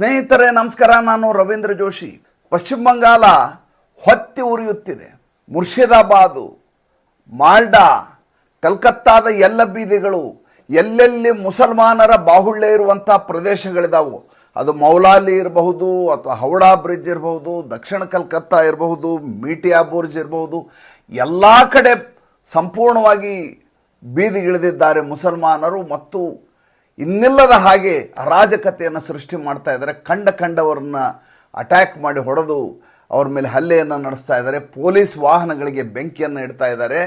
ಸ್ನೇಹಿತರೆ, ನಮಸ್ಕಾರ. ನಾನು ರವೀಂದ್ರ ಜೋಶಿ. ಪಶ್ಚಿಮ ಬಂಗಾಳ ಹೊತ್ತಿ ಉರಿಯುತ್ತಿದೆ. ಮುರ್ಷಿದಾಬಾದ್, ಮಾಲ್ಡಾ, ಕಲ್ಕತ್ತಾದ ಎಲ್ಲ ಬೀದಿಗಳು ಎಲ್ಲೆಲ್ಲಿ ಮುಸಲ್ಮಾನರ ಬಾಹುಳ್ಯ ಇರುವಂಥ ಪ್ರದೇಶಗಳಿದಾವು. ಅದು ಮೌಲಾಲಿ ಇರಬಹುದು, ಅಥವಾ ಹೌಡಾ ಬ್ರಿಡ್ಜ್ ಇರಬಹುದು, ದಕ್ಷಿಣ ಕಲ್ಕತ್ತಾ ಇರಬಹುದು, ಮೀಟಿಯಾ ಬುರ್ಜ್ ಇರಬಹುದು. ಎಲ್ಲ ಕಡೆ ಸಂಪೂರ್ಣವಾಗಿ ಬೀದಿಗಿಳಿದಿದ್ದಾರೆ ಮುಸಲ್ಮಾನರು ಮತ್ತು ಇನ್ನಿಲ್ಲದ ಹಾಗೆ ಅರಾಜಕತೆಯನ್ನು ಸೃಷ್ಟಿ ಮಾಡ್ತಾ ಇದ್ದಾರೆ. ಕಂಡ ಕಂಡವರನ್ನ ಅಟ್ಯಾಕ್ ಮಾಡಿ ಹೊಡೆದು ಅವ್ರ ಮೇಲೆ ಹಲ್ಲೆಯನ್ನು ನಡೆಸ್ತಾ ಇದ್ದಾರೆ. ಪೊಲೀಸ್ ವಾಹನಗಳಿಗೆ ಬೆಂಕಿಯನ್ನು ಇಡ್ತಾ ಇದ್ದಾರೆ.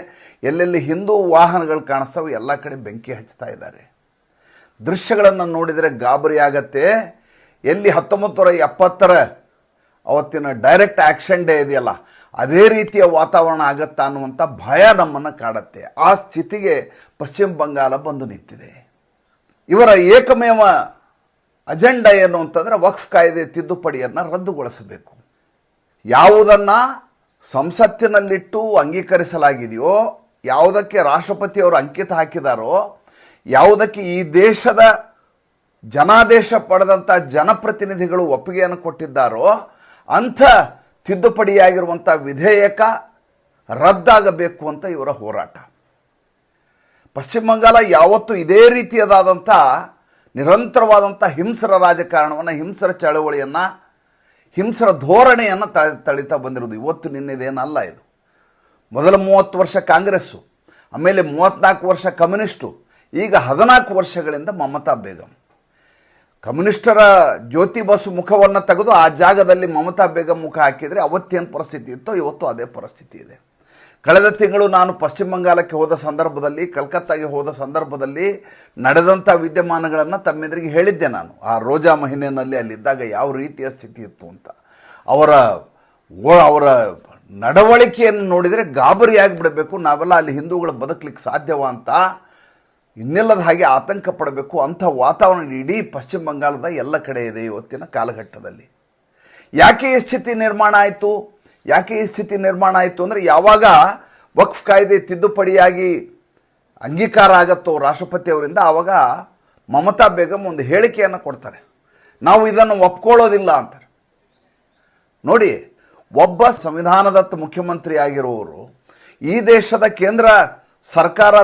ಎಲ್ಲೆಲ್ಲಿ ಹಿಂದೂ ವಾಹನಗಳು ಕಾಣಿಸ್ತಾವೆ ಎಲ್ಲ ಕಡೆ ಬೆಂಕಿ ಹಚ್ತಾ ಇದ್ದಾರೆ. ದೃಶ್ಯಗಳನ್ನು ನೋಡಿದರೆ ಗಾಬರಿ ಆಗತ್ತೆ. ಎಲ್ಲಿ ಹತ್ತೊಂಬತ್ತು ನೂರ ಎಪ್ಪತ್ತರ ಅವತ್ತಿನ ಡೈರೆಕ್ಟ್ ಆ್ಯಕ್ಷನ್ ಡೇ ಇದೆಯಲ್ಲ, ಅದೇ ರೀತಿಯ ವಾತಾವರಣ ಆಗತ್ತಾ ಅನ್ನುವಂಥ ಭಯ ನಮ್ಮನ್ನು ಕಾಡತ್ತೆ. ಆ ಸ್ಥಿತಿಗೆ ಪಶ್ಚಿಮ ಬಂಗಾಳ ಬಂದು ನಿಂತಿದೆ. ಇವರ ಏಕಮೇವ ಅಜೆಂಡಾ ಏನು ಅಂತಂದರೆ ವಕ್ಫ್ ಕಾಯ್ದೆ ತಿದ್ದುಪಡಿಯನ್ನು ರದ್ದುಗೊಳಿಸಬೇಕು. ಯಾವುದನ್ನು ಸಂಸತ್ತಿನಲ್ಲಿಟ್ಟು ಅಂಗೀಕರಿಸಲಾಗಿದೆಯೋ, ಯಾವುದಕ್ಕೆ ರಾಷ್ಟ್ರಪತಿಯವರು ಅಂಕಿತ ಹಾಕಿದಾರೋ, ಯಾವುದಕ್ಕೆ ಈ ದೇಶದ ಜನಾದೇಶ ಪಡೆದಂಥ ಜನಪ್ರತಿನಿಧಿಗಳು ಒಪ್ಪಿಗೆಯನ್ನು ಕೊಟ್ಟಿದ್ದಾರೋ, ಅಂಥ ತಿದ್ದುಪಡಿಯಾಗಿರುವಂಥ ವಿಧೇಯಕ ರದ್ದಾಗಬೇಕು ಅಂತ ಇವರ ಹೋರಾಟ. ಪಶ್ಚಿಮ ಬಂಗಾಳ ಯಾವತ್ತೂ ಇದೇ ರೀತಿಯದಾದಂಥ ನಿರಂತರವಾದಂಥ ಹಿಂಸರ ರಾಜಕಾರಣವನ್ನು, ಹಿಂಸರ ಚಳವಳಿಯನ್ನು, ಹಿಂಸರ ಧೋರಣೆಯನ್ನು ತಳಿ, ತಳಿತಾ ಬಂದಿರೋದು. ಇವತ್ತು ನಿನ್ನೆದೇನಲ್ಲ ಇದು. ಮೊದಲ ಮೂವತ್ತು ವರ್ಷ ಕಾಂಗ್ರೆಸ್ಸು, ಆಮೇಲೆ ಮೂವತ್ತ್ನಾಲ್ಕು ವರ್ಷ ಕಮ್ಯುನಿಸ್ಟು, ಈಗ ಹದಿನಾಲ್ಕು ವರ್ಷಗಳಿಂದ ಮಮತಾ ಬೇಗಂ. ಕಮ್ಯುನಿಸ್ಟರ ಜ್ಯೋತಿ ಬಸ್ಸು ಮುಖವನ್ನು ತೆಗೆದು ಆ ಜಾಗದಲ್ಲಿ ಮಮತಾ ಬೇಗಂ ಮುಖ ಹಾಕಿದರೆ ಅವತ್ತೇನು ಪರಿಸ್ಥಿತಿ ಇತ್ತೋ ಇವತ್ತು ಅದೇ ಪರಿಸ್ಥಿತಿ ಇದೆ. ಕಳೆದ ತಿಂಗಳು ನಾನು ಪಶ್ಚಿಮ ಬಂಗಾಲಕ್ಕೆ ಹೋದ ಸಂದರ್ಭದಲ್ಲಿ, ಕಲ್ಕತ್ತಾಗೆ ಹೋದ ಸಂದರ್ಭದಲ್ಲಿ ನಡೆದಂಥ ವಿದ್ಯಮಾನಗಳನ್ನು ತಮ್ಮೆದುರಿಗೆ ಹೇಳಿದ್ದೆ ನಾನು. ಆ ರೋಜಾ ಮಹಿನೆಯಲ್ಲಿ ಅಲ್ಲಿದ್ದಾಗ ಯಾವ ರೀತಿಯ ಸ್ಥಿತಿ ಇತ್ತು ಅಂತ. ಅವರ ಅವರ ನಡವಳಿಕೆಯನ್ನು ನೋಡಿದರೆ ಗಾಬರಿಯಾಗಿ ಬಿಡಬೇಕು ನಾವೆಲ್ಲ ಅಲ್ಲಿ ಹಿಂದೂಗಳು ಬದುಕಲಿಕ್ಕೆ ಸಾಧ್ಯವಾ ಅಂತ ಇನ್ನಿಲ್ಲದ ಹಾಗೆ ಆತಂಕ ಪಡಬೇಕು. ಅಂಥ ವಾತಾವರಣ ಇಡೀ ಪಶ್ಚಿಮ ಬಂಗಾಳದ ಎಲ್ಲ ಕಡೆ ಇದೆ ಇವತ್ತಿನ ಕಾಲಘಟ್ಟದಲ್ಲಿ. ಯಾಕೆ ಈ ಸ್ಥಿತಿ ನಿರ್ಮಾಣ ಆಯಿತು? ಯಾಕೆ ಈ ಸ್ಥಿತಿ ನಿರ್ಮಾಣ ಆಯಿತು ಅಂದರೆ ಯಾವಾಗ ವಕ್ಫ್ ಕಾಯ್ದೆ ತಿದ್ದುಪಡಿಯಾಗಿ ಅಂಗೀಕಾರ ಆಗತ್ತೋ ರಾಷ್ಟ್ರಪತಿ ಅವರಿಂದ ಆವಾಗ ಮಮತಾ ಬೇಗಂ ಒಂದು ಹೇಳಿಕೆಯನ್ನು ಕೊಡ್ತಾರೆ. ನಾವು ಇದನ್ನು ಒಪ್ಕೊಳ್ಳೋದಿಲ್ಲ ಅಂತಾರೆ. ನೋಡಿ, ಒಬ್ಬ ಸಂವಿಧಾನದತ್ತ ಮುಖ್ಯಮಂತ್ರಿ ಆಗಿರುವವರು ಈ ದೇಶದ ಕೇಂದ್ರ ಸರ್ಕಾರ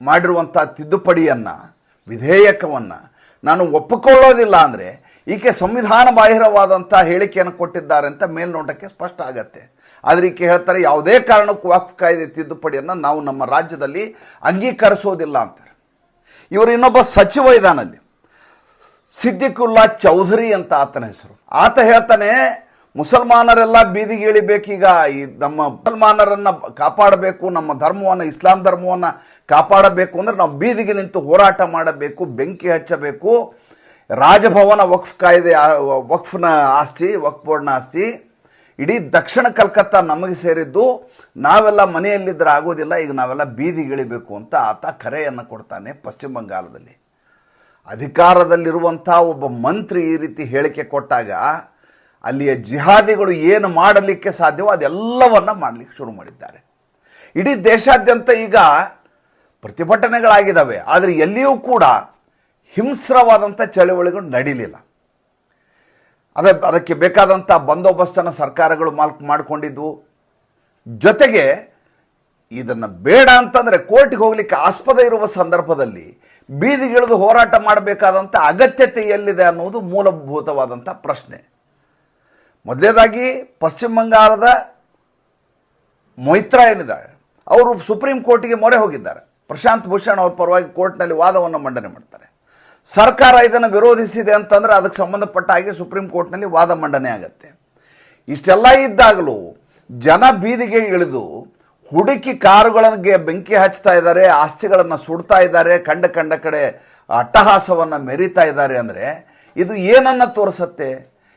ಮಾಡಿರುವಂಥ ತಿದ್ದುಪಡಿಯನ್ನು, ವಿಧೇಯಕವನ್ನು ನಾನು ಒಪ್ಪಿಕೊಳ್ಳೋದಿಲ್ಲ ಅಂದರೆ ಈಕೆ ಸಂವಿಧಾನ ಬಾಹಿರವಾದಂಥ ಹೇಳಿಕೆಯನ್ನು ಕೊಟ್ಟಿದ್ದಾರೆ ಅಂತ ಮೇಲ್ನೋಟಕ್ಕೆ ಸ್ಪಷ್ಟ ಆಗತ್ತೆ. ಆದರೆ ಈಕೆ ಹೇಳ್ತಾರೆ, ಯಾವುದೇ ಕಾರಣಕ್ಕೂ ವಕ್ಫ್ ಕಾಯ್ದೆ ತಿದ್ದುಪಡಿಯನ್ನು ನಾವು ನಮ್ಮ ರಾಜ್ಯದಲ್ಲಿ ಅಂಗೀಕರಿಸೋದಿಲ್ಲ ಅಂತಾರೆ. ಇವರು ಇನ್ನೊಬ್ಬ ಸಚಿವ ಇದಾನಲ್ಲಿ ಸಿದ್ದಿಕುಲ್ಲಾ ಚೌಧರಿ ಅಂತ ಆತನ ಹೆಸರು. ಆತ ಹೇಳ್ತಾನೆ, ಮುಸಲ್ಮಾನರೆಲ್ಲ ಬೀದಿಗೆ ಇಳಿಬೇಕೀಗ, ಈ ನಮ್ಮ ಮುಸಲ್ಮಾನರನ್ನು ಕಾಪಾಡಬೇಕು, ನಮ್ಮ ಧರ್ಮವನ್ನು, ಇಸ್ಲಾಂ ಧರ್ಮವನ್ನು ಕಾಪಾಡಬೇಕು ಅಂದ್ರೆ ನಾವು ಬೀದಿಗೆ ನಿಂತು ಹೋರಾಟ ಮಾಡಬೇಕು, ಬೆಂಕಿ ಹಚ್ಚಬೇಕು. ರಾಜಭವನ ವಕ್ಫ್ ಕಾಯ್ದೆ ವಕ್ಫ್ನ ಆಸ್ತಿ, ವಕ್ಫ್ ಬೋರ್ಡ್ನ ಆಸ್ತಿ ಇಡೀ ದಕ್ಷಿಣ ಕಲ್ಕತ್ತಾ ನಮಗೆ ಸೇರಿದ್ದು ನಾವೆಲ್ಲ ಮನೆಯಲ್ಲಿದ್ದರೆ ಆಗೋದಿಲ್ಲ, ಈಗ ನಾವೆಲ್ಲ ಬೀದಿಗಿಳಿಬೇಕು ಅಂತ ಆತ ಕರೆಯನ್ನು ಕೊಡ್ತಾನೆ ಪಶ್ಚಿಮ ಬಂಗಾಳದಲ್ಲಿ ಅಧಿಕಾರದಲ್ಲಿರುವಂಥ ಒಬ್ಬ ಮಂತ್ರಿ ಈ ರೀತಿ ಹೇಳಿಕೆ ಕೊಟ್ಟಾಗ ಅಲ್ಲಿಯ ಜಿಹಾದಿಗಳು ಏನು ಮಾಡಲಿಕ್ಕೆ ಸಾಧ್ಯವೋ ಅದೆಲ್ಲವನ್ನ ಮಾಡಲಿಕ್ಕೆ ಶುರು ಮಾಡಿದ್ದಾರೆ. ಇಡೀ ದೇಶಾದ್ಯಂತ ಈಗ ಪ್ರತಿಭಟನೆಗಳಾಗಿದ್ದಾವೆ. ಆದರೆ ಎಲ್ಲಿಯೂ ಕೂಡ ಹಿಂಸ್ರವಾದಂಥ ಚಳವಳಿಗಳು ನಡೀಲಿಲ್ಲ. ಅದ ಅದಕ್ಕೆ ಬೇಕಾದಂಥ ಬಂದೋಬಸ್ತನ್ನು ಸರ್ಕಾರಗಳು ಮಾಲ್ ಮಾಡಿಕೊಂಡಿದ್ವು. ಜೊತೆಗೆ ಇದನ್ನು ಬೇಡ ಅಂತಂದರೆ ಕೋರ್ಟ್ಗೆ ಹೋಗ್ಲಿಕ್ಕೆ ಆಸ್ಪದ ಇರುವ ಸಂದರ್ಭದಲ್ಲಿ ಬೀದಿಗಿಳಿದು ಹೋರಾಟ ಮಾಡಬೇಕಾದಂಥ ಅಗತ್ಯತೆ ಎಲ್ಲಿದೆ ಅನ್ನೋದು ಮೂಲಭೂತವಾದಂಥ ಪ್ರಶ್ನೆ. ಮೊದಲೇದಾಗಿ ಪಶ್ಚಿಮ ಬಂಗಾಳದ ಮೈತ್ರ ಏನಿದ್ದಾರೆ ಅವರು ಸುಪ್ರೀಂ ಕೋರ್ಟಿಗೆ ಮೊರೆ ಹೋಗಿದ್ದಾರೆ. ಪ್ರಶಾಂತ್ ಭೂಷಣ್ ಅವ್ರ ಪರವಾಗಿ ಕೋರ್ಟ್ನಲ್ಲಿ ವಾದವನ್ನು ಮಂಡನೆ ಮಾಡ್ತಾರೆ. ಸರ್ಕಾರ ಇದನ್ನು ವಿರೋಧಿಸಿದೆ ಅಂತಂದ್ರೆ ಅದಕ್ಕೆ ಸಂಬಂಧಪಟ್ಟ ಹಾಗೆ ಸುಪ್ರೀಂ ಕೋರ್ಟ್ನಲ್ಲಿ ವಾದ ಮಂಡನೆ ಆಗುತ್ತೆ. ಇಷ್ಟೆಲ್ಲ ಇದ್ದಾಗಲೂ ಜನ ಬೀದಿಗೆ ಇಳಿದು ಹುಡುಕಿ ಕಾರುಗಳಿಗೆ ಬೆಂಕಿ ಹಚ್ತಾ ಇದ್ದಾರೆ, ಆಸ್ತಿಗಳನ್ನು ಸುಡ್ತಾ ಇದ್ದಾರೆ, ಕಂಡ ಕಂಡ ಕಡೆ ಅಟ್ಟಹಾಸವನ್ನು ಮೆರಿತಾ ಇದ್ದಾರೆ ಅಂದರೆ ಇದು ಏನನ್ನು ತೋರಿಸತ್ತೆ?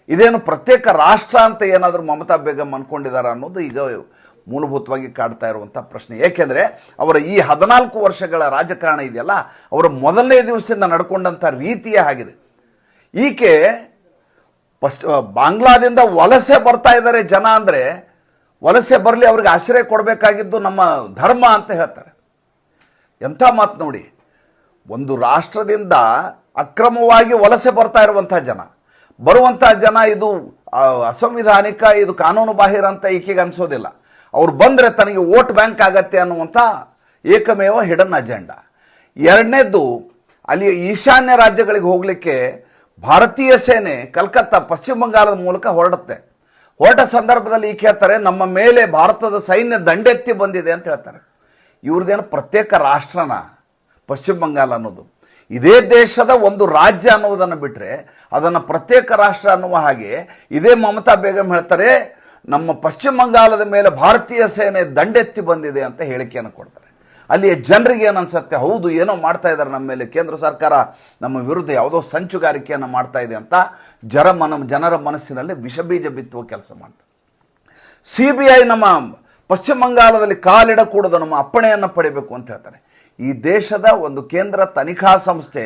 ಇದೇನು ಪ್ರತ್ಯೇಕ ರಾಷ್ಟ್ರ ಅಂತ ಏನಾದರೂ ಮಮತಾ ಬೇಗಂ ಅನ್ಕೊಂಡಿದ್ದಾರೆ ಅನ್ನೋದು ಈಗ ಮೂಲಭೂತವಾಗಿ ಕಾಡ್ತಾ ಇರುವಂಥ ಪ್ರಶ್ನೆ. ಏಕೆಂದರೆ ಅವರ ಈ ಹದಿನಾಲ್ಕು ವರ್ಷಗಳ ರಾಜಕಾರಣ ಇದೆಯಲ್ಲ, ಅವರ ಮೊದಲನೇ ದಿವಸದಿಂದ ನಡ್ಕೊಂಡಂಥ ರೀತಿಯೇ ಆಗಿದೆ. ಈಕೆ ಫಸ್ಟ್ ಬಾಂಗ್ಲಾದಿಂದ ವಲಸೆ ಬರ್ತಾ ಇದ್ದಾರೆ ಜನ ಅಂದರೆ, ವಲಸೆ ಬರಲಿ ಅವ್ರಿಗೆ ಆಶ್ರಯ ಕೊಡಬೇಕಾಗಿದ್ದು ನಮ್ಮ ಧರ್ಮ ಅಂತ ಹೇಳ್ತಾರೆ. ಎಂಥ ಮಾತು ನೋಡಿ, ಒಂದು ರಾಷ್ಟ್ರದಿಂದ ಅಕ್ರಮವಾಗಿ ವಲಸೆ ಬರ್ತಾ ಇರುವಂಥ ಜನ, ಬರುವಂಥ ಜನ ಇದು ಅಸಂವಿಧಾನಿಕ, ಇದು ಕಾನೂನು ಬಾಹಿರ ಅಂತ ಈಕೆಗೆ ಅನ್ಸೋದಿಲ್ಲ. ಅವ್ರು ಬಂದರೆ ತನಗೆ ವೋಟ್ ಬ್ಯಾಂಕ್ ಆಗತ್ತೆ ಅನ್ನುವಂಥ ಏಕಮೇವ ಹಿಡನ್ ಅಜೆಂಡಾ. ಎರಡನೇದು ಅಲ್ಲಿ ಈಶಾನ್ಯ ರಾಜ್ಯಗಳಿಗೆ ಹೋಗಲಿಕ್ಕೆ ಭಾರತೀಯ ಸೇನೆ ಕಲ್ಕತ್ತಾ, ಪಶ್ಚಿಮ ಬಂಗಾಳದ ಮೂಲಕ ಹೊರಡುತ್ತೆ. ಹೊರಟ ಸಂದರ್ಭದಲ್ಲಿ ಈಕೆ ಹೇಳ್ತಾರೆ, ನಮ್ಮ ಮೇಲೆ ಭಾರತದ ಸೈನ್ಯ ದಂಡೆತ್ತಿ ಬಂದಿದೆ ಅಂತ ಹೇಳ್ತಾರೆ. ಇವ್ರದ್ದೇನು ಪ್ರತ್ಯೇಕ ರಾಷ್ಟ್ರನ, ಪಶ್ಚಿಮ ಬಂಗಾಳ ಅನ್ನೋದು. ಇದೇ ದೇಶದ ಒಂದು ರಾಜ್ಯ ಅನ್ನೋದನ್ನು ಬಿಟ್ಟರೆ ಅದನ್ನು ಪ್ರತ್ಯೇಕ ರಾಷ್ಟ್ರ ಅನ್ನುವ ಹಾಗೆ ಇದೇ ಮಮತಾ ಬೇಗಂ ಹೇಳ್ತಾರೆ ನಮ್ಮ ಪಶ್ಚಿಮ ಬಂಗಾಳದ ಮೇಲೆ ಭಾರತೀಯ ಸೇನೆ ದಂಡೆತ್ತಿ ಬಂದಿದೆ ಅಂತ ಹೇಳಿಕೆಯನ್ನು ಕೊಡ್ತಾರೆ. ಅಲ್ಲಿಯ ಜನರಿಗೆ ಏನು ಅನ್ಸುತ್ತೆ ಹೌದು, ಏನೋ ಮಾಡ್ತಾ ಇದ್ದಾರೆ ನಮ್ಮ ಮೇಲೆ. ಕೇಂದ್ರ ಸರ್ಕಾರ ನಮ್ಮ ವಿರುದ್ಧ ಯಾವುದೋ ಸಂಚುಗಾರಿಕೆಯನ್ನು ಮಾಡ್ತಾ ಇದೆ ಅಂತ ಜರ ಜನರ ಮನಸ್ಸಿನಲ್ಲಿ ವಿಷಬೀಜ ಬಿತ್ತುವ ಕೆಲಸ ಮಾಡ್ತಾರೆ. ಸಿ ಬಿ ಐ ನಮ್ಮ ಪಶ್ಚಿಮ ಬಂಗಾಳದಲ್ಲಿ ಕಾಲಿಡಕೂಡದು ನಮ್ಮ ಅಪ್ಪಣೆಯನ್ನು ಪಡಿಬೇಕು ಅಂತ ಹೇಳ್ತಾರೆ. ಈ ದೇಶದ ಒಂದು ಕೇಂದ್ರ ತನಿಖಾ ಸಂಸ್ಥೆ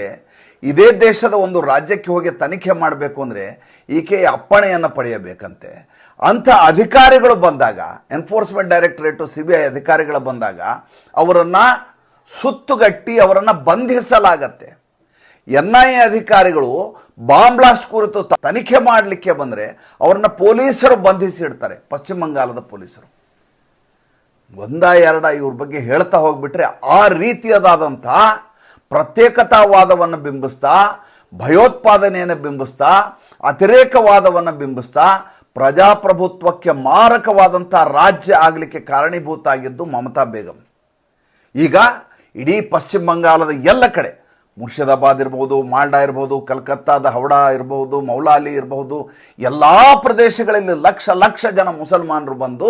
ಇದೇ ದೇಶದ ಒಂದು ರಾಜ್ಯಕ್ಕೆ ಹೋಗಿ ತನಿಖೆ ಮಾಡಬೇಕು ಅಂದರೆ ಈಕೆಯ ಅಪ್ಪಣೆಯನ್ನು ಪಡೆಯಬೇಕಂತೆ. ಅಂಥ ಅಧಿಕಾರಿಗಳು ಬಂದಾಗ enforcement directorate C B I ಅಧಿಕಾರಿಗಳು ಬಂದಾಗ, ಅವರನ್ನು ಸುತ್ತುಗಟ್ಟಿ ಅವರನ್ನು ಬಂಧಿಸಲಾಗತ್ತೆ. ಎನ್ ಐ ಎ ಅಧಿಕಾರಿಗಳು ಬಾಂಬ್ಲಾಸ್ಟ್ ಕುರಿತು ತನಿಖೆ ಮಾಡಲಿಕ್ಕೆ ಬಂದರೆ ಅವರನ್ನ ಪೊಲೀಸರು ಬಂಧಿಸಿ ಇಡ್ತಾರೆ, ಪಶ್ಚಿಮ ಬಂಗಾಲದ ಪೊಲೀಸರು. ಒಂದ, ಎರಡ ಇವ್ರ ಬಗ್ಗೆ ಹೇಳ್ತಾ ಹೋಗ್ಬಿಟ್ರೆ ಆ ರೀತಿಯದಾದಂಥ ಪ್ರತ್ಯೇಕತಾವಾದವನ್ನು ಬಿಂಬಿಸ್ತಾ, ಭಯೋತ್ಪಾದನೆಯನ್ನು ಬಿಂಬಿಸ್ತಾ, ಅತಿರೇಕವಾದವನ್ನು ಬಿಂಬಿಸ್ತಾ ಪ್ರಜಾಪ್ರಭುತ್ವಕ್ಕೆ ಮಾರಕವಾದಂಥ ರಾಜ್ಯ ಆಗಲಿಕ್ಕೆ ಕಾರಣೀಭೂತ ಆಗಿದ್ದು ಮಮತಾ ಬೇಗಂ. ಈಗ ಇಡೀ ಪಶ್ಚಿಮ ಬಂಗಾಳದ ಎಲ್ಲ ಕಡೆ ಮುರ್ಷಿದಾಬಾದ್ ಇರ್ಬೋದು, ಮಾಲ್ಡಾ ಇರ್ಬೋದು, ಕಲ್ಕತ್ತಾದ ಹೌಡಾ ಇರಬಹುದು ಮೌಲಾಲಿ ಇರಬಹುದು ಎಲ್ಲ ಪ್ರದೇಶಗಳಲ್ಲಿ ಲಕ್ಷ ಲಕ್ಷ ಜನ ಮುಸಲ್ಮಾನರು ಬಂದು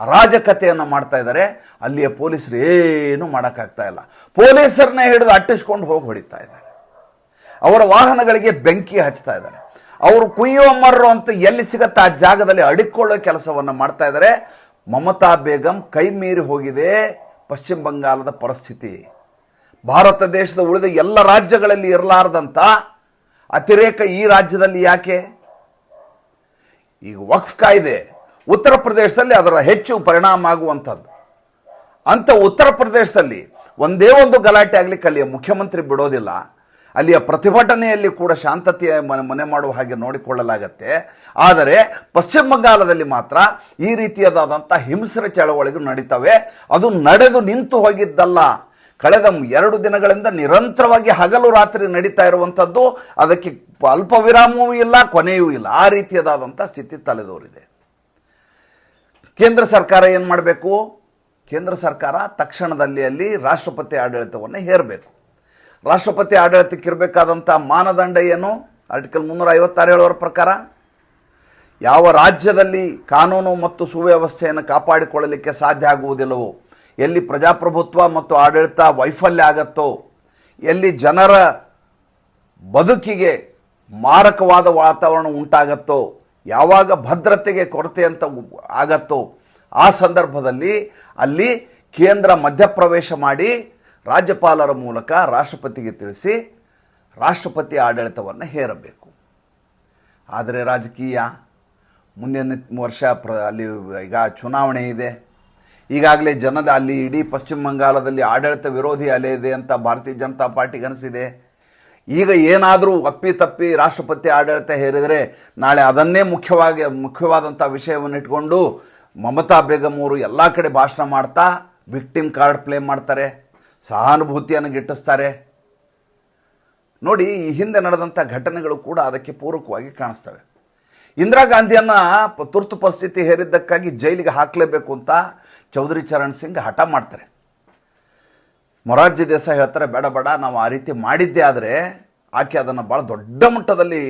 ಅರಾಜಕತೆಯನ್ನು ಮಾಡ್ತಾ ಇದ್ದಾರೆ. ಅಲ್ಲಿಯ ಪೊಲೀಸರು ಏನು ಮಾಡೋಕ್ಕಾಗ್ತಾ ಇಲ್ಲ. ಪೊಲೀಸರನ್ನೇ ಹಿಡಿದು ಅಟ್ಟಿಸ್ಕೊಂಡು ಹೋಗಿ ಹೊಡಿತಾ ಇದ್ದಾರೆ. ಅವರ ವಾಹನಗಳಿಗೆ ಬೆಂಕಿ ಹಚ್ತಾ ಇದ್ದಾರೆ. ಅವರು ಕುಯ್ಯೋಮರ್ರು ಅಂತ ಎಲ್ಲಿ ಸಿಗತ್ತೆ ಆ ಜಾಗದಲ್ಲಿ ಅಡಿಕೊಳ್ಳೋ ಕೆಲಸವನ್ನು ಮಾಡ್ತಾ ಇದ್ದಾರೆ. ಮಮತಾ ಬೇಗಂ ಕೈ ಮೀರಿ ಹೋಗಿದೆ ಪಶ್ಚಿಮ ಬಂಗಾಲದ ಪರಿಸ್ಥಿತಿ. ಭಾರತ ದೇಶದ ಉಳಿದ ಎಲ್ಲ ರಾಜ್ಯಗಳಲ್ಲಿ ಇರಲಾರ್ದಂಥ ಅತಿರೇಕ ಈ ರಾಜ್ಯದಲ್ಲಿ ಯಾಕೆ? ಈಗ ವಕ್ಫ್ ಕಾಯ್ದೆ. ಉತ್ತರ ಪ್ರದೇಶದಲ್ಲಿ ಅದರ ಹೆಚ್ಚು ಪರಿಣಾಮ ಆಗುವಂಥದ್ದು. ಅಂತ ಉತ್ತರ ಪ್ರದೇಶದಲ್ಲಿ ಒಂದೇ ಒಂದು ಗಲಾಟೆ ಆಗಲಿಕ್ಕೆ ಅಲ್ಲಿ ಮುಖ್ಯಮಂತ್ರಿ ಬಿಡೋದಿಲ್ಲ. ಅಲ್ಲಿಯ ಪ್ರತಿಭಟನೆಯಲ್ಲಿ ಕೂಡ ಶಾಂತತೆಯ ಮನೆ ಮಾಡುವ ಹಾಗೆ ನೋಡಿಕೊಳ್ಳಲಾಗತ್ತೆ. ಆದರೆ ಪಶ್ಚಿಮ ಬಂಗಾಳದಲ್ಲಿ ಮಾತ್ರ ಈ ರೀತಿಯಾದಂಥ ಹಿಂಸರ ಚಳವಳಿಗಳು ನಡೀತವೆ. ಅದು ನಡೆದು ನಿಂತು ಹೋಗಿದ್ದಲ್ಲ. ಕಳೆದ ಎರಡು ದಿನಗಳಿಂದ ನಿರಂತರವಾಗಿ ಹಗಲು ರಾತ್ರಿ ನಡೀತಾ ಇರುವಂಥದ್ದು, ಅದಕ್ಕೆ ಅಲ್ಪ ವಿರಾಮವೂ ಇಲ್ಲ, ಕೊನೆಯೂ ಇಲ್ಲ. ಆ ರೀತಿಯದಾದಂಥ ಸ್ಥಿತಿ ತಲೆದೋರಿದೆ. ಕೇಂದ್ರ ಸರ್ಕಾರ ಏನು ಮಾಡಬೇಕು? ಕೇಂದ್ರ ಸರ್ಕಾರ ತಕ್ಷಣದಲ್ಲಿ ಅಲ್ಲಿ ರಾಷ್ಟ್ರಪತಿ ಆಡಳಿತವನ್ನು ಹೇರಬೇಕು. ರಾಷ್ಟ್ರಪತಿ ಆಡಳಿತಕ್ಕೆ ಇರಬೇಕಾದಂಥ ಮಾನದಂಡ ಏನು? ಆರ್ಟಿಕಲ್ ಮುನ್ನೂರ ಐವತ್ತಾರು ಹೇಳುವರ ಪ್ರಕಾರ, ಯಾವ ರಾಜ್ಯದಲ್ಲಿ ಕಾನೂನು ಮತ್ತು ಸುವ್ಯವಸ್ಥೆಯನ್ನು ಕಾಪಾಡಿಕೊಳ್ಳಲಿಕ್ಕೆ ಸಾಧ್ಯ ಆಗುವುದಿಲ್ಲವೋ, ಎಲ್ಲಿ ಪ್ರಜಾಪ್ರಭುತ್ವ ಮತ್ತು ಆಡಳಿತ ವೈಫಲ್ಯ ಆಗತ್ತೋ, ಎಲ್ಲಿ ಜನರ ಬದುಕಿಗೆ ಮಾರಕವಾದ ವಾತಾವರಣ ಉಂಟಾಗತ್ತೋ, ಯಾವಾಗ ಭದ್ರತೆಗೆ ಕೊರತೆ ಅಂತ ಆಗತ್ತೋ, ಆ ಸಂದರ್ಭದಲ್ಲಿ ಅಲ್ಲಿ ಕೇಂದ್ರ ಮಧ್ಯಪ್ರವೇಶ ಮಾಡಿ ರಾಜ್ಯಪಾಲರ ಮೂಲಕ ರಾಷ್ಟ್ರಪತಿಗೆ ತಿಳಿಸಿ ರಾಷ್ಟ್ರಪತಿ ಆಡಳಿತವನ್ನು ಹೇರಬೇಕು. ಆದರೆ ರಾಜಕೀಯ, ಮುಂದಿನ ವರ್ಷ ಪ್ರ ಅಲ್ಲಿ ಈಗ ಚುನಾವಣೆ ಇದೆ. ಈಗಾಗಲೇ ಜನದ ಅಲ್ಲಿ ಇಡೀ ಪಶ್ಚಿಮ ಬಂಗಾಳದಲ್ಲಿ ಆಡಳಿತ ವಿರೋಧಿ ಅಲೆ ಇದೆ ಅಂತ ಭಾರತೀಯ ಜನತಾ ಪಾರ್ಟಿಗೆ ಅನಿಸಿದೆ. ಈಗ ಏನಾದರೂ ಅಪ್ಪಿತಪ್ಪಿ ರಾಷ್ಟ್ರಪತಿ ಆಡಳಿತ ಹೇರಿದರೆ ನಾಳೆ ಅದನ್ನೇ ಮುಖ್ಯವಾಗಿ ಮುಖ್ಯವಾದಂಥ ವಿಷಯವನ್ನು ಇಟ್ಕೊಂಡು ಮಮತಾ ಬೇಗಮ್ ಅವರು ಎಲ್ಲ ಕಡೆ ಭಾಷಣ ಮಾಡ್ತಾ ವಿಕ್ಟಿಮ್ ಕಾರ್ಡ್ ಪ್ಲೇ ಮಾಡ್ತಾರೆ. ಸಹಾನುಭೂತಿಯನ್ನು ಗಿಟ್ಟಿಸ್ತಾರೆ. ನೋಡಿ, ಈ ಹಿಂದೆ ನಡೆದಂಥ ಘಟನೆಗಳು ಕೂಡ ಅದಕ್ಕೆ ಪೂರಕವಾಗಿ ಕಾಣಿಸ್ತವೆ. ಇಂದಿರಾ ಗಾಂಧಿಯನ್ನು ತುರ್ತು ಪರಿಸ್ಥಿತಿ ಹೇರಿದ್ದಕ್ಕಾಗಿ ಜೈಲಿಗೆ ಹಾಕಲೇಬೇಕು ಅಂತ ಚೌಧರಿ ಚರಣ್ ಸಿಂಗ್ ಹಠ ಮಾಡ್ತಾರೆ. ಮೊರಾರ್ಜಿ ದೇಸಾಯಿ ಹೇಳ್ತಾರೆ, ಬೇಡ ಬೇಡ, ನಾವು ಆ ರೀತಿ ಮಾಡಿದ್ದೇ ಆದರೆ ಆಕೆ ಅದನ್ನು ಭಾಳ ದೊಡ್ಡ ಮಟ್ಟದಲ್ಲಿ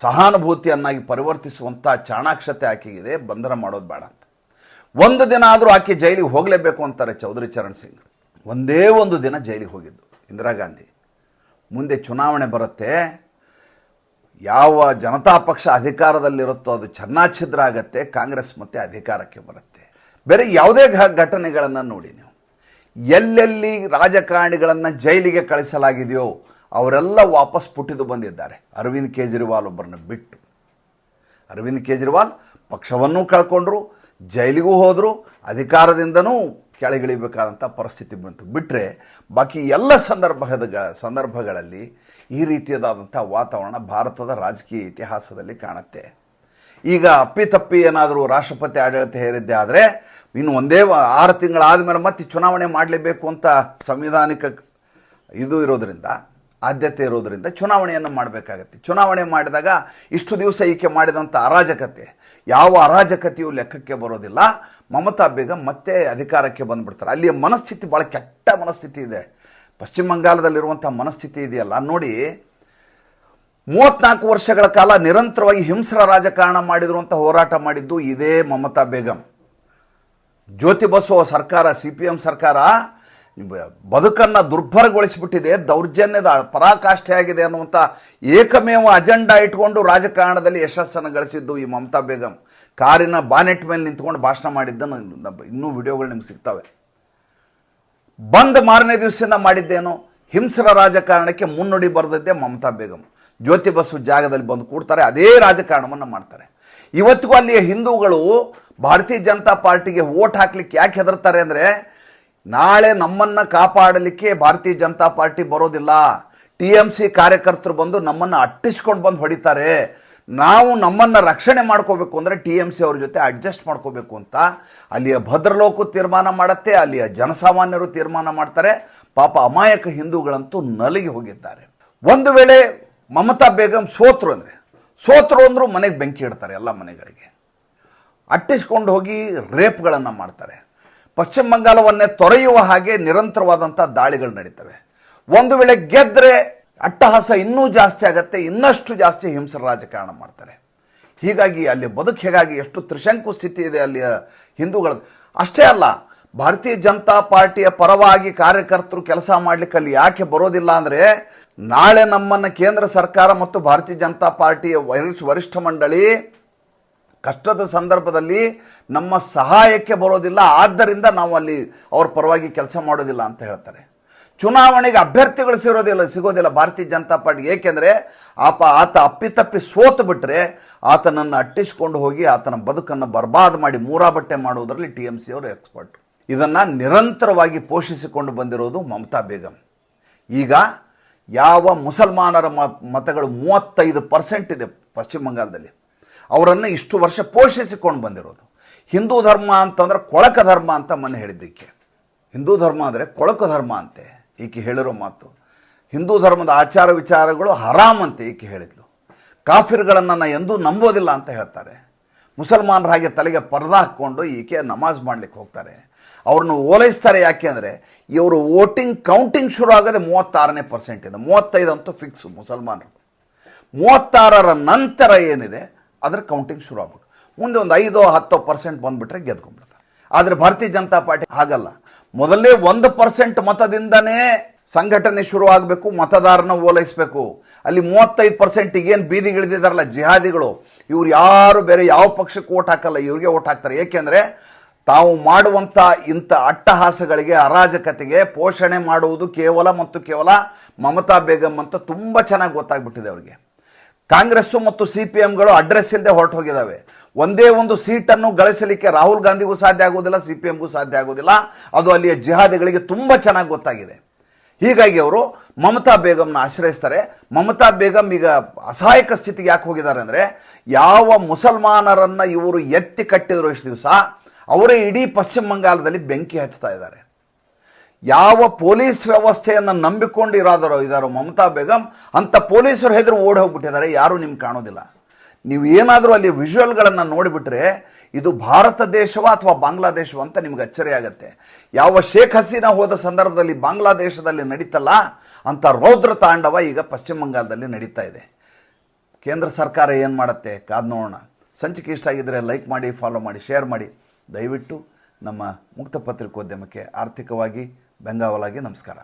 ಸಹಾನುಭೂತಿಯನ್ನಾಗಿ ಪರಿವರ್ತಿಸುವಂಥ ಚಾಣಾಕ್ಷತೆ ಆಕೆಗಿದೆ, ಬಂಧನ ಮಾಡೋದು ಬೇಡ ಅಂತ. ಒಂದು ದಿನ ಆದರೂ ಆಕೆ ಜೈಲಿಗೆ ಹೋಗಲೇಬೇಕು ಅಂತಾರೆ ಚೌಧರಿ ಚರಣ್ ಸಿಂಗ್. ಒಂದೇ ಒಂದು ದಿನ ಜೈಲಿಗೆ ಹೋಗಿದ್ದು ಇಂದಿರಾ ಗಾಂಧಿ. ಮುಂದೆ ಚುನಾವಣೆ ಬರುತ್ತೆ. ಯಾವ ಜನತಾ ಪಕ್ಷ ಅಧಿಕಾರದಲ್ಲಿರುತ್ತೋ ಅದು ಚೆನ್ನಾಚಿದ್ರ ಆಗತ್ತೆ, ಕಾಂಗ್ರೆಸ್ ಮತ್ತೆ ಅಧಿಕಾರಕ್ಕೆ ಬರುತ್ತೆ. ಬೇರೆ ಯಾವುದೇ ಘಟನೆಗಳನ್ನು ನೋಡಿ ನೀವು. ಎಲ್ಲೆಲ್ಲಿ ರಾಜಕಾರಣಿಗಳನ್ನು ಜೈಲಿಗೆ ಕಳಿಸಲಾಗಿದೆಯೋ ಅವರೆಲ್ಲ ವಾಪಸ್ ಪುಟ್ಟಿದ್ದು ಬಂದಿದ್ದಾರೆ. ಅರವಿಂದ್ ಕೇಜ್ರಿವಾಲ್ ಒಬ್ಬರನ್ನ ಬಿಟ್ಟು. ಅರವಿಂದ್ ಕೇಜ್ರಿವಾಲ್ ಪಕ್ಷವನ್ನೂ ಕಳ್ಕೊಂಡ್ರು, ಜೈಲಿಗೂ ಹೋದರು, ಅಧಿಕಾರದಿಂದನೂ ಕೆಳಗಿಳಿಬೇಕಾದಂಥ ಪರಿಸ್ಥಿತಿ ಬಂತು. ಬಿಟ್ಟರೆ ಬಾಕಿ ಎಲ್ಲ ಸಂದರ್ಭದ ಸಂದರ್ಭಗಳಲ್ಲಿ ಈ ರೀತಿಯದಾದಂಥ ವಾತಾವರಣ ಭಾರತದ ರಾಜಕೀಯ ಇತಿಹಾಸದಲ್ಲಿ ಕಾಣುತ್ತೆ. ಈಗ ಅಪ್ಪಿತಪ್ಪಿ ಏನಾದರೂ ರಾಷ್ಟ್ರಪತಿ ಆಡಳಿತ ಹೇರಿದ್ದೆ ಆದರೆ ಇನ್ನು ಒಂದೇ ಆರು ತಿಂಗಳಾದ ಮೇಲೆ ಮತ್ತೆ ಚುನಾವಣೆ ಮಾಡಲೇಬೇಕು ಅಂತ ಸಂವಿಧಾನಿಕ ಇದು ಇರೋದರಿಂದ, ಆದ್ಯತೆ ಇರೋದರಿಂದ ಚುನಾವಣೆಯನ್ನು ಮಾಡಬೇಕಾಗತ್ತೆ. ಚುನಾವಣೆ ಮಾಡಿದಾಗ ಇಷ್ಟು ದಿವಸ ಈಕೆ ಮಾಡಿದಂಥ ಅರಾಜಕತೆ, ಯಾವ ಅರಾಜಕತೆಯೂ ಲೆಕ್ಕಕ್ಕೆ ಬರೋದಿಲ್ಲ. ಮಮತಾ ಬೇಗ ಮತ್ತೆ ಅಧಿಕಾರಕ್ಕೆ ಬಂದುಬಿಡ್ತಾರೆ. ಅಲ್ಲಿಯ ಮನಸ್ಥಿತಿ ಭಾಳ ಕೆಟ್ಟ ಮನಸ್ಥಿತಿ ಇದೆ. ಪಶ್ಚಿಮ ಬಂಗಾಳದಲ್ಲಿರುವಂಥ ಮನಸ್ಥಿತಿ ಇದೆಯಲ್ಲ. ನೋಡಿ, ಮೂವತ್ನಾಲ್ಕು ವರ್ಷಗಳ ಕಾಲ ನಿರಂತರವಾಗಿ ಹಿಂಸರ ರಾಜಕಾರಣ ಮಾಡಿದ್ರು ಹೋರಾಟ ಮಾಡಿದ್ದು ಇದೇ ಮಮತಾ ಬೇಗಂ. ಜ್ಯೋತಿ ಬಸವ ಸರ್ಕಾರ ಸಿ ಪಿ ಎಂ ಸರ್ಕಾರ, ಬದುಕನ್ನು ದುರ್ಭರಗೊಳಿಸಿಬಿಟ್ಟಿದೆ, ದೌರ್ಜನ್ಯದ ಪರಾಕಾಷ್ಠೆಯಾಗಿದೆ ಅನ್ನುವಂಥ ಏಕಮೇವ ಅಜೆಂಡಾ ಇಟ್ಕೊಂಡು ರಾಜಕಾರಣದಲ್ಲಿ ಯಶಸ್ಸನ್ನು ಗಳಿಸಿದ್ದು ಈ ಮಮತಾ ಬೇಗಂ. ಕಾರಿನ ಬಾನೆಟ್ ಮೇಲೆ ನಿಂತ್ಕೊಂಡು ಭಾಷಣ ಮಾಡಿದ್ದನ್ನು ಇನ್ನೂ ವಿಡಿಯೋಗಳು ನಿಮ್ಗೆ ಸಿಗ್ತವೆ. ಬಂದ್ ಮಾರನೇ ದಿವಸದಿಂದ ಮಾಡಿದ್ದೇನು? ಹಿಂಸರ ರಾಜಕಾರಣಕ್ಕೆ ಮುನ್ನುಡಿ ಬರೆದದ್ದೇ ಮಮತಾ ಬೇಗಂ. ಜ್ಯೋತಿ ಜಾಗದಲ್ಲಿ ಬಂದು ಕೂಡ್ತಾರೆ, ಅದೇ ರಾಜಕಾರಣವನ್ನು ಮಾಡ್ತಾರೆ. ಇವತ್ತಿಗೂ ಅಲ್ಲಿಯ ಹಿಂದೂಗಳು ಭಾರತೀಯ ಜನತಾ ಪಾರ್ಟಿಗೆ ವೋಟ್ ಹಾಕ್ಲಿಕ್ಕೆ ಯಾಕೆ ಹೆದರ್ತಾರೆ ಅಂದರೆ, ನಾಳೆ ನಮ್ಮನ್ನು ಕಾಪಾಡಲಿಕ್ಕೆ ಭಾರತೀಯ ಜನತಾ ಪಾರ್ಟಿ ಬರೋದಿಲ್ಲ. ಟಿ ಎಂ ಸಿ ಕಾರ್ಯಕರ್ತರು ಬಂದು ನಮ್ಮನ್ನು ಅಟ್ಟಿಸ್ಕೊಂಡು ಬಂದು ಹೊಡಿತಾರೆ. ನಾವು ನಮ್ಮನ್ನು ರಕ್ಷಣೆ ಮಾಡ್ಕೋಬೇಕು ಅಂದರೆ ಟಿ ಎಂ ಸಿ ಅವ್ರ ಜೊತೆ ಅಡ್ಜಸ್ಟ್ ಮಾಡ್ಕೋಬೇಕು ಅಂತ ಅಲ್ಲಿಯ ಭದ್ರಲೋಕು ತೀರ್ಮಾನ ಮಾಡುತ್ತೆ, ಅಲ್ಲಿಯ ಜನಸಾಮಾನ್ಯರು ತೀರ್ಮಾನ ಮಾಡ್ತಾರೆ. ಪಾಪ ಅಮಾಯಕ ಹಿಂದೂಗಳಂತೂ ನಲಿಗೆ ಹೋಗಿದ್ದಾರೆ. ಒಂದು ವೇಳೆ ಮಮತಾ ಬೇಗಂ ಸೋತರು ಅಂದರೆ, ಸೋತರು ಅಂದರೂ ಮನೆಗೆ ಬೆಂಕಿ ಇಡ್ತಾರೆ ಎಲ್ಲ ಮನೆಗಳಿಗೆ. ಅಟ್ಟಿಸ್ಕೊಂಡು ಹೋಗಿ ರೇಪ್ಗಳನ್ನು ಮಾಡ್ತಾರೆ. ಪಶ್ಚಿಮ ಬಂಗಾಳವನ್ನೇ ತೊರೆಯುವ ಹಾಗೆ ನಿರಂತರವಾದಂಥ ದಾಳಿಗಳು ನಡೀತವೆ. ಒಂದು ವೇಳೆ ಗೆದ್ದರೆ ಅಟ್ಟಹಾಸ ಇನ್ನೂ ಜಾಸ್ತಿ ಆಗತ್ತೆ, ಇನ್ನಷ್ಟು ಜಾಸ್ತಿ ಹಿಂಸರ ರಾಜಕಾರಣ ಮಾಡ್ತಾರೆ. ಹೀಗಾಗಿ ಅಲ್ಲಿ ಬದುಕು ಹೇಗಾಗಿ ಎಷ್ಟು ತ್ರಿಶಂಕು ಸ್ಥಿತಿ ಇದೆ ಅಲ್ಲಿಯ ಹಿಂದೂಗಳ ಅಷ್ಟೇ ಅಲ್ಲ, ಭಾರತೀಯ ಜನತಾ ಪಾರ್ಟಿಯ ಪರವಾಗಿ ಕಾರ್ಯಕರ್ತರು ಕೆಲಸ ಮಾಡ್ಲಿಕ್ಕೆ ಅಲ್ಲಿ ಯಾಕೆ ಬರೋದಿಲ್ಲ ಅಂದರೆ, ನಾಳೆ ನಮ್ಮನ್ನು ಕೇಂದ್ರ ಸರ್ಕಾರ ಮತ್ತು ಭಾರತೀಯ ಜನತಾ ಪಾರ್ಟಿಯ ವರಿಷ್ಠ ವರಿಷ್ಠ ಮಂಡಳಿ ಕಷ್ಟದ ಸಂದರ್ಭದಲ್ಲಿ ನಮ್ಮ ಸಹಾಯಕ್ಕೆ ಬರೋದಿಲ್ಲ, ಆದ್ದರಿಂದ ನಾವು ಅಲ್ಲಿ ಅವ್ರ ಪರವಾಗಿ ಕೆಲಸ ಮಾಡೋದಿಲ್ಲ ಅಂತ ಹೇಳ್ತಾರೆ. ಚುನಾವಣೆಗೆ ಅಭ್ಯರ್ಥಿಗಳು ಸಿಗೋದಿಲ್ಲ ಸಿಗೋದಿಲ್ಲ ಭಾರತೀಯ ಜನತಾ ಪಾರ್ಟಿ. ಏಕೆಂದರೆ ಆಪ, ಆತ ಅಪ್ಪಿತಪ್ಪಿ ಸೋತು ಬಿಟ್ಟರೆ ಆತನನ್ನು ಅಟ್ಟಿಸ್ಕೊಂಡು ಹೋಗಿ ಆತನ ಬದುಕನ್ನು ಬರ್ಬಾದ್ ಮಾಡಿ ಮೂರಾ ಬಟ್ಟೆ ಮಾಡುವುದರಲ್ಲಿ ಟಿ ಎಂ ಸಿ ಅವರು ಎಕ್ಸ್ಪರ್ಟ್. ಇದನ್ನು ನಿರಂತರವಾಗಿ ಪೋಷಿಸಿಕೊಂಡು ಬಂದಿರೋದು ಮಮತಾ ಬೇಗಂ. ಈಗ ಯಾವ ಮುಸಲ್ಮಾನರ ಮತಗಳು ಮೂವತ್ತೈದು ಪರ್ಸೆಂಟ್ ಇದೆ ಪಶ್ಚಿಮ ಬಂಗಾಳದಲ್ಲಿ. ಅವರನ್ನು ಇಷ್ಟು ವರ್ಷ ಪೋಷಿಸಿಕೊಂಡು ಬಂದಿರೋದು. ಹಿಂದೂ ಧರ್ಮ ಅಂತಂದ್ರೆ ಕೊಳಕ ಧರ್ಮ ಅಂತ ಮೊನ್ನೆ ಹೇಳಿದ್ದಕ್ಕೆ. ಹಿಂದೂ ಧರ್ಮ ಅಂದರೆ ಕೊಳಕು ಧರ್ಮ ಅಂತೆ. ಈಕೆ ಹೇಳಿರೋ ಮಾತು. ಹಿಂದೂ ಧರ್ಮದ ಆಚಾರ ವಿಚಾರಗಳು ಹರಾಮ್ ಅಂತ ಈಕೆ ಹೇಳಿದ್ಲು. ಕಾಫಿರ್ಗಳನ್ನು ನಾನು ಎಂದೂ ನಂಬೋದಿಲ್ಲ ಅಂತ ಹೇಳ್ತಾರೆ. ಮುಸಲ್ಮಾನರ ಹಾಗೆ ತಲೆಗೆ ಪರ್ದಾ ಹಾಕ್ಕೊಂಡು ಈಕೆ ನಮಾಜ್ ಮಾಡ್ಲಿಕ್ಕೆ ಹೋಗ್ತಾರೆ. ಅವ್ರನ್ನ ಓಲೈಸ್ತಾರೆ ಯಾಕೆ ಅಂದರೆ, ಇವರು ವೋಟಿಂಗ್, ಕೌಂಟಿಂಗ್ ಶುರು ಆಗೋದೇ ಮೂವತ್ತಾರನೇ ಪರ್ಸೆಂಟ್ ಇದೆ, ಮೂವತ್ತೈದು ಅಂತೂ ಫಿಕ್ಸ್ ಮುಸಲ್ಮಾನರು. ಮೂವತ್ತಾರರ ನಂತರ ಏನಿದೆ, ಅದರ ಕೌಂಟಿಂಗ್ ಶುರು ಆಗ್ಬೇಕು. ಮುಂದೆ ಒಂದು ಐದೋ ಹತ್ತೋ ಪರ್ಸೆಂಟ್ ಬಂದುಬಿಟ್ರೆ ಗೆದ್ಕೊಂಡ್ಬಿಡ್ತಾರೆ. ಆದರೆ ಭಾರತೀಯ ಜನತಾ ಪಾರ್ಟಿ ಹಾಗಲ್ಲ. ಮೊದಲೇ ಒಂದು ಪರ್ಸೆಂಟ್ ಮತದಿಂದನೇ ಸಂಘಟನೆ ಶುರುವಾಗಬೇಕು ಮತದಾರನ ಓಲೈಸಬೇಕು. ಅಲ್ಲಿ ಮೂವತ್ತೈದು ಪರ್ಸೆಂಟ್ ಏನು ಬೀದಿಗಿಳಿದಿದ್ದಾರಲ್ಲ, ಜಿಹಾದಿಗಳು. ಇವ್ರು ಯಾರು ಬೇರೆ ಯಾವ ಪಕ್ಷಕ್ಕೆ ಓಟ್ ಹಾಕಲ್ಲ, ಇವ್ರಿಗೆ ಓಟ್ ಹಾಕ್ತಾರೆ. ಏಕೆಂದರೆ ತಾವು ಮಾಡುವಂಥ ಇಂಥ ಅಟ್ಟಹಾಸಗಳಿಗೆ, ಅರಾಜಕತೆಗೆ ಪೋಷಣೆ ಮಾಡುವುದು ಕೇವಲ ಮತ್ತು ಕೇವಲ ಮಮತಾ ಬೇಗಂ ಅಂತ ತುಂಬ ಚೆನ್ನಾಗಿ ಗೊತ್ತಾಗ್ಬಿಟ್ಟಿದೆ ಅವರಿಗೆ. ಕಾಂಗ್ರೆಸ್ಸು ಮತ್ತು ಸಿ ಪಿ ಎಮ್ಗಳು ಅಡ್ರೆಸ್ ಇಲ್ಲದೆ ಹೊರಟು ಹೋಗಿದ್ದಾವೆ ಒಂದೇ ಒಂದು ಸೀಟನ್ನು ಗಳಿಸಲಿಕ್ಕೆ ರಾಹುಲ್ ಗಾಂಧಿಗೂ ಸಾಧ್ಯ ಆಗೋದಿಲ್ಲ ಸಿ ಪಿ ಎಮ್ಗೂ ಸಾಧ್ಯ ಆಗೋದಿಲ್ಲ ಅದು ಅಲ್ಲಿಯ ಜಿಹಾದಿಗಳಿಗೆ ತುಂಬ ಚೆನ್ನಾಗಿ ಗೊತ್ತಾಗಿದೆ. ಹೀಗಾಗಿ ಅವರು ಮಮತಾ ಬೇಗಂನ ಆಶ್ರಯಿಸ್ತಾರೆ. ಮಮತಾ ಬೇಗಂ ಈಗ ಅಸಹಾಯಕ ಸ್ಥಿತಿಗೆ ಯಾಕೆ ಹೋಗಿದ್ದಾರೆ ಅಂದರೆ, ಯಾವ ಮುಸಲ್ಮಾನರನ್ನು ಇವರು ಎತ್ತಿ ಕಟ್ಟಿದ್ರು ಇಷ್ಟು ದಿವಸ, ಅವರೇ ಇಡೀ ಪಶ್ಚಿಮ ಬಂಗಾಳದಲ್ಲಿ ಬೆಂಕಿ ಹಚ್ತಾ ಇದ್ದಾರೆ. ಯಾವ ಪೊಲೀಸ್ ವ್ಯವಸ್ಥೆಯನ್ನು ನಂಬಿಕೊಂಡು ಇರೋದರೋ ಇದಾರೋ ಮಮತಾ ಬೇಗಂ ಅಂತ ಪೊಲೀಸರು ಹೆದರು ಓಡಿ ಹೋಗ್ಬಿಟ್ಟಿದ್ದಾರೆ. ಯಾರೂ ನಿಮ್ಗೆ ಕಾಣೋದಿಲ್ಲ. ನೀವು ಏನಾದರೂ ಅಲ್ಲಿ ವಿಜುವಲ್ಗಳನ್ನು ನೋಡಿಬಿಟ್ರೆ ಇದು ಭಾರತ ದೇಶವ ಅಥವಾ ಬಾಂಗ್ಲಾದೇಶವ ಅಂತ ನಿಮ್ಗೆ ಅಚ್ಚರಿ ಆಗುತ್ತೆ ಯಾವ ಶೇಖ್ ಹಸೀನಾ ಹೋದ ಸಂದರ್ಭದಲ್ಲಿ ಬಾಂಗ್ಲಾದೇಶದಲ್ಲಿ ನಡೀತಲ್ಲ, ಅಂತ ರೌದ್ರ ತಾಂಡವ ಈಗ ಪಶ್ಚಿಮ ಬಂಗಾಳದಲ್ಲಿ ನಡೀತಾ ಇದೆ. ಕೇಂದ್ರ ಸರ್ಕಾರ ಏನು ಮಾಡುತ್ತೆ? ಕಾದು ನೋಡೋಣ. ಸಂಚಿಕೆ ಇಷ್ಟ ಆಗಿದ್ದರೆ ಲೈಕ್ ಮಾಡಿ ಫಾಲೋ ಮಾಡಿ ಶೇರ್ ಮಾಡಿ. ದಯವಿಟ್ಟು ನಮ್ಮ ಮುಕ್ತ ಪತ್ರಿಕೋದ್ಯಮಕ್ಕೆ ಆರ್ಥಿಕವಾಗಿ ಬೆಂಗಾವಲಾಗಿ ನಮಸ್ಕಾರ.